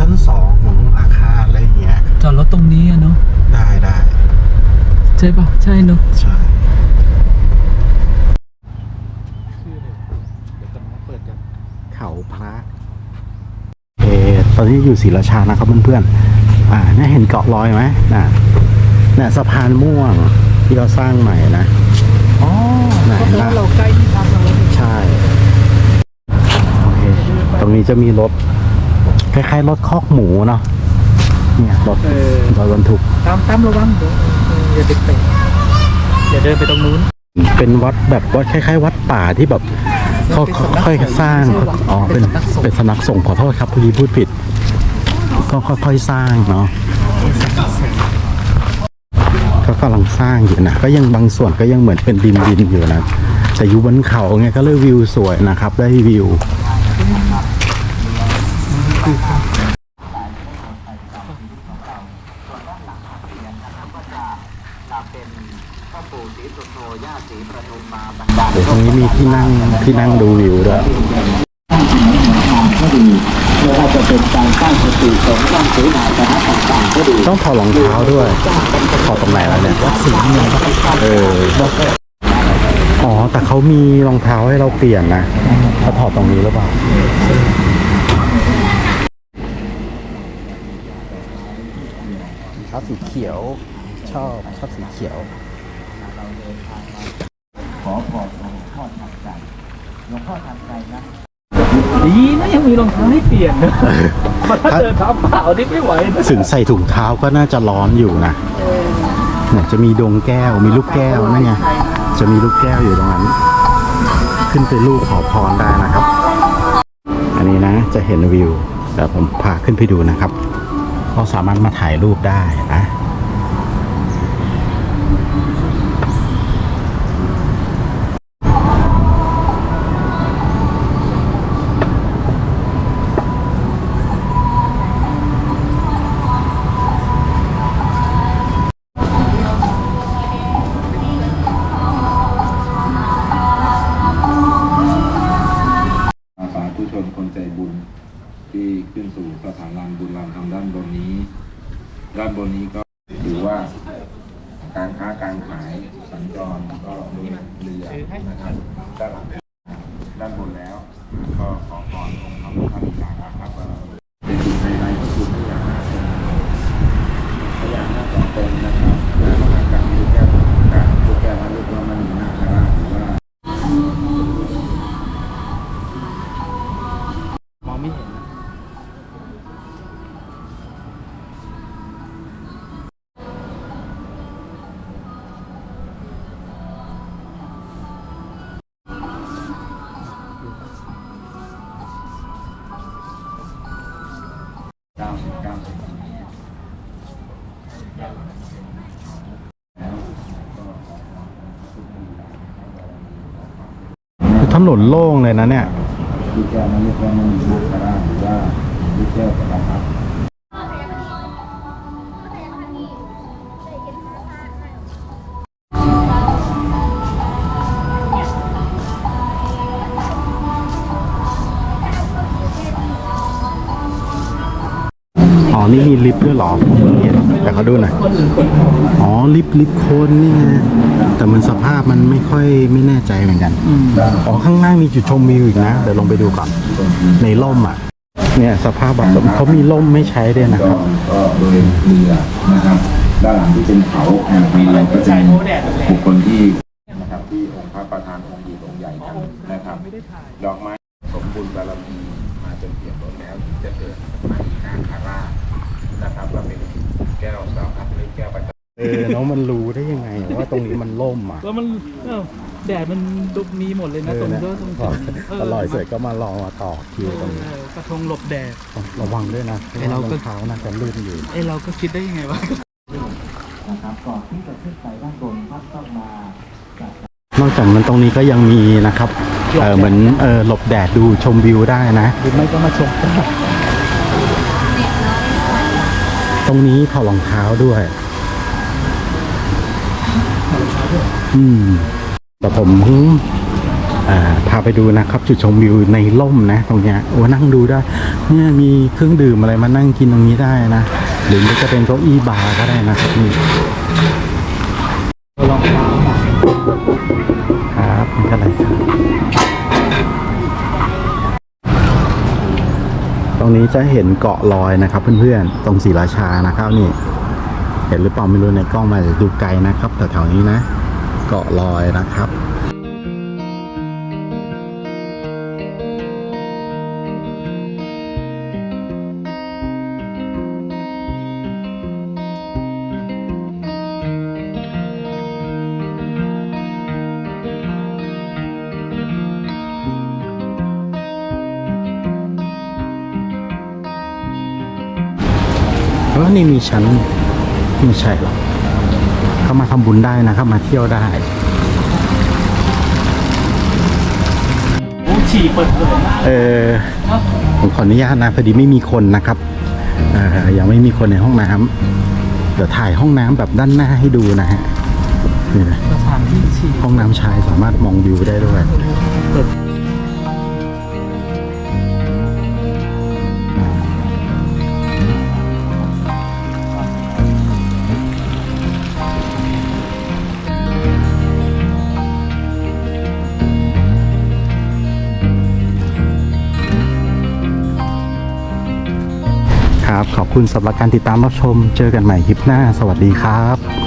ชั้นสองของอาคารอะไรอย่างเงี้ย จอดรถตรงนี้อะเนาะได้ได้ใช่ปะใช่เนาะใช่เดี๋ยวกันเปิดกันเขาพระเออตอนนี้อยู่ศรีราชานะครับเพื่อนๆอ่าเนี่ยเห็นเกาะลอยไหมน่ะเนี่ยสะพานม่วงที่เราสร้างใหม่นะอ๋อไหนก็แปลล่ะว่าเราใกล้ที่พักเราแล้วนี่ใช่โอเคตรงนี้จะมีรถ คล้ายๆรถคอกหมูเนาะเนี่ยรถเออ รถบรรทุก ตามตามระวังเดี๋ยวเอออย่าเด็กเตะอย่าเดินไปตรงนู้น เป็นวัดแบบวัดคล้ายๆ วัดป่าที่แบบเขาเป็นสำนักค่อยๆสร้างไม่ใช่วัดอ๋อเป็นเป็นสำนักสงฆ์เป็นสำนักสงฆ์ขอโทษครับพอดีพูดผิด ก็ค่อยๆสร้างเนาะก็กำลังสร้างอยู่นะก็ยังบางส่วนก็ยังเหมือนเป็นดินดินๆอยู่นะแต่อยู่บนเขาไงก็เลยวิวสวยนะครับ ได้วิว เดี๋ยวตรงนี้มีที่นั่งที่นั่งดูวิวด้วยต้องถอดรองเท้าด้วยถอดตรงไหนแล้วเนี่ยสีเงินเอออ๋อแต่เขามีรองเท้าให้เราเปลี่ยนนะเขาถอดตรงนี้หรือเปล่า ชอบ สีเขียว ชอบชอบสีเขียว ขอพรของหลวงพ่อทันใจหลวงพ่อทันใจนะดีนะยังมีรองเท้าให้เปลี่ยนนะมาถ้าเดินเท้าเปล่านี่ไม่ไหวนะถึงใส่ถุงเท้าก็น่าจะร้อนอยู่นะเนี่ยจะมีดงแก้วมีลูกแก้วนั่นไงจะมีลูกแก้วอยู่ตรงนั้น ขึ้นไปลูกขอพรได้นะครับ อันนี้นะจะเห็นวิวเดี๋ยวผมพาขึ้นไปดูนะครับ ก็สามารถมาถ่ายรูปได้นะ ขึ้นสู่สถานลานบุญลานทางด้านบนนี้ ด้านบนนี้ก็ถือว่าการค้าการขายสัญจรก็มีเรือนะครับด้านหลัง ถนนโล่งเลยนะเนี่ย ลูกแก้วนั้นเรียกว่ามันนาคราชหรือว่าลูกแก้วประทับ อ๋อ นี่มีลิฟต์ด้วยเหรอผมเพิ่งเห็นแต่เขาดูหน่อย อ๋อ ลิฟต์ลิฟต์โคนนี่ไงแต่มันสภาพมันไม่ค่อยไม่แน่ใจเหมือนกัน อ๋อ ข้างล่างมีจุดชมวิวอีกนะ เดี๋ยวลงไปดูก่อน ในร่มอะ เนี่ยสภาพแบบเขามีร่มไม่ใช้ด้วยนะคก็รับ ก็โดยเรือนะครับ ด้านหลังที่เป็นเขาแห่งปีเราก็จะมีบุคคลที่นะครับที่องค์พระประธานองค์ใหญ่องค์ใหญ่กันนะครับ ดอกไม้สมบูรณ์บารมีมาจนเปี่ยมล้นแล้วจะเกิดมาอีกนาคาราช นะครับว่าเป็นแก้วสาวพัดหรือแก้วประจำเออน้องมันรู้ได้ยังไงว่าตรงนี้มันร่มอะแล้วมันเอ้าแดดมันดุมีหมดเลยนะตรงก็ตรงพอเอร่อยเสร็จก็มารอมาต่อคิวตรงนี้เออกระทงหลบแดด ระวังด้วยนะไอ้เราก็องเท้าน่าจะลื่นอยู่ไอเราก็คิดได้ยังไงวะ นะครับก่อนที่จะขึ้นไปด้านบนท่านต้องมาจัดนอกจากนั้นตรงนี้ก็ยังมีนะครับ เออเหมือนเออหลบแดดดูชมวิวได้นะ หรือไม่ก็มาชมกัน ตรงนี้ถอดรองเท้าด้วย อืมแต่ผมอ่าพาไปดูนะครับ จุดชมวิวในร่มนะ ตรงเนี้ยโอ้นั่งดูได้ เนี่ยมีเครื่องดื่มอะไรมานั่งกินตรงนี้ได้นะหรือจะเป็นเก้าอี้บาร์ก็ได้นะครับนี่ นี้จะเห็นเกาะลอยนะครับ เพื่อนๆ ตรงศรีราชานะครับนี่ เห็นหรือเปล่าไม่รู้ในกล้องมาจะดูไกลนะครับแต่แถวๆนี้นะ เกาะลอยนะครับ นี่มีชั้นไม่ใช่หรอกเข้ามาทำบุญได้นะครับ มาเที่ยวได้โอ้ฉี่เปิดเผยมากเออเนาะผมขออนุญาตนะพอดีไม่มีคนนะครับเอ่อยังไม่มีคนในห้องน้ำเดี๋ยวถ่ายห้องน้ำแบบด้านหน้าให้ดูนะฮะนี่นะสถานที่ฉี่ห้องน้ำชายสามารถมองวิวได้ด้วย ขอบคุณสำหรับการติดตามรับชม เจอกันใหม่คลิปหน้า สวัสดีครับ